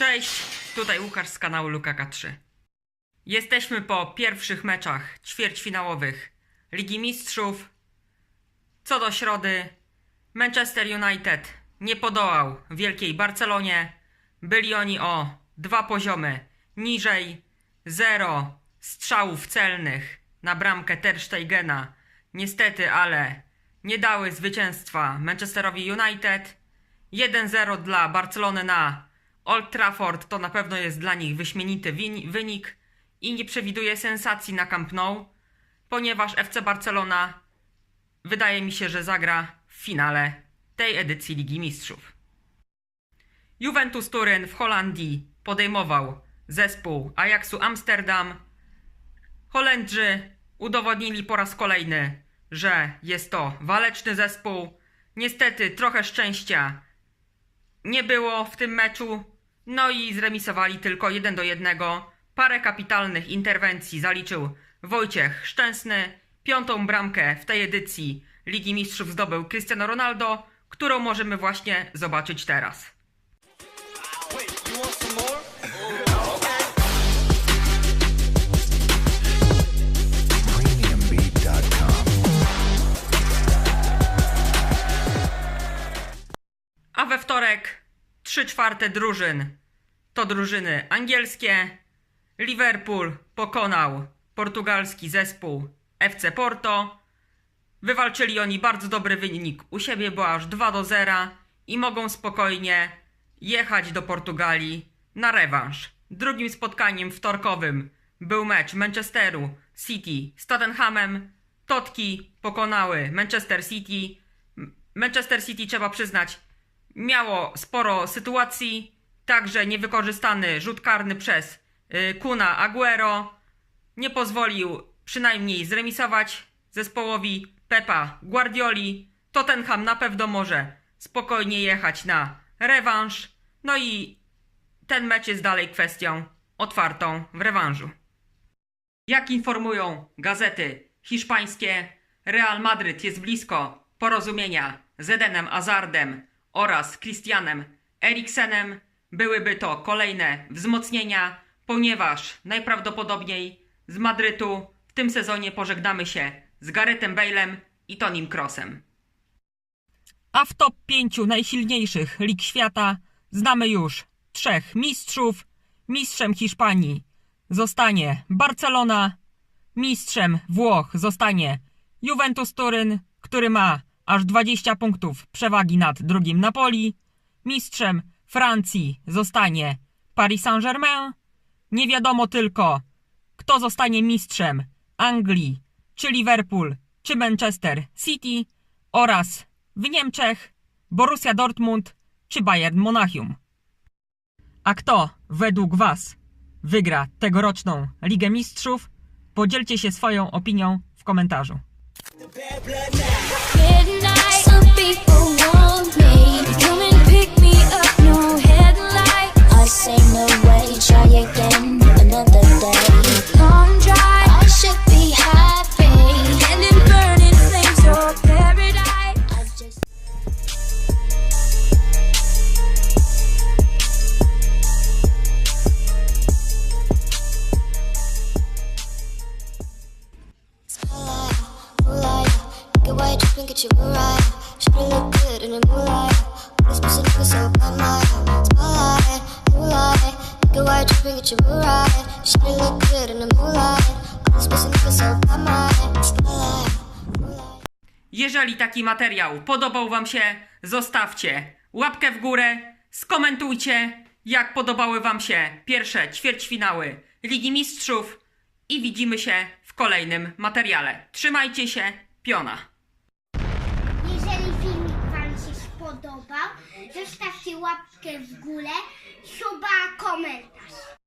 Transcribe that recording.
Cześć, tutaj Łukasz z kanału LukaK3. Jesteśmy po pierwszych meczach ćwierćfinałowych Ligi Mistrzów. Co do środy, Manchester United nie podołał Wielkiej Barcelonie. Byli oni o dwa poziomy niżej, zero strzałów celnych na bramkę Ter Stegena. Niestety, ale nie dały zwycięstwa Manchesterowi United. 1-0 dla Barcelony na Old Trafford to na pewno jest dla nich wyśmienity wynik i nie przewiduje sensacji na Camp Nou, ponieważ FC Barcelona wydaje mi się, że zagra w finale tej edycji Ligi Mistrzów. Juventus Turyn w Holandii podejmował zespół Ajaxu Amsterdam. Holendrzy udowodnili po raz kolejny, że jest to waleczny zespół. Niestety trochę szczęścia nie było w tym meczu. No i zremisowali tylko 1 do 1. Parę kapitalnych interwencji zaliczył Wojciech Szczęsny. Piątą bramkę w tej edycji Ligi Mistrzów zdobył Cristiano Ronaldo, którą możemy właśnie zobaczyć teraz. We wtorek 3 czwarte drużyn to drużyny angielskie. Liverpool pokonał portugalski zespół FC Porto. Wywalczyli oni bardzo dobry wynik u siebie, bo aż 2 do 0 i mogą spokojnie jechać do Portugalii na rewanż. Drugim spotkaniem wtorkowym był mecz Manchesteru City z Tottenhamem. Totki pokonały Manchester City. Manchester City trzeba przyznać miało sporo sytuacji, także niewykorzystany rzut karny przez y, Kuna Aguero nie pozwolił przynajmniej zremisować zespołowi Pepa Guardioli. Tottenham na pewno może spokojnie jechać na rewanż. No i ten mecz jest dalej kwestią otwartą w rewanżu. Jak informują gazety hiszpańskie, Real Madryt jest blisko porozumienia z Edenem Hazardem oraz Christianem Eriksenem. Byłyby to kolejne wzmocnienia, ponieważ najprawdopodobniej z Madrytu w tym sezonie pożegnamy się z Garethem Bale'em i Tonim Crossem. A w top 5 najsilniejszych lig świata znamy już trzech mistrzów. Mistrzem Hiszpanii zostanie Barcelona, mistrzem Włoch zostanie Juventus Turyn, który ma aż 20 punktów przewagi nad drugim Napoli. Mistrzem Francji zostanie Paris Saint-Germain. Nie wiadomo tylko, kto zostanie mistrzem Anglii, czy Liverpool, czy Manchester City oraz w Niemczech Borussia Dortmund czy Bayern Monachium. A kto według Was wygra tegoroczną Ligę Mistrzów? Podzielcie się swoją opinią w komentarzu. Get white dripping, get you right. Should look good in moonlight. This pussy nigga so my spotlight, moonlight, dripping, get you. Should look good in moonlight. This pussy nigga so my spotlight. Jeżeli taki materiał podobał Wam się, zostawcie łapkę w górę, skomentujcie, jak podobały Wam się pierwsze ćwierćfinały Ligi Mistrzów i widzimy się w kolejnym materiale. Trzymajcie się, piona! Jeżeli filmik Wam się spodobał, zostawcie łapkę w górę, suba, komentarz.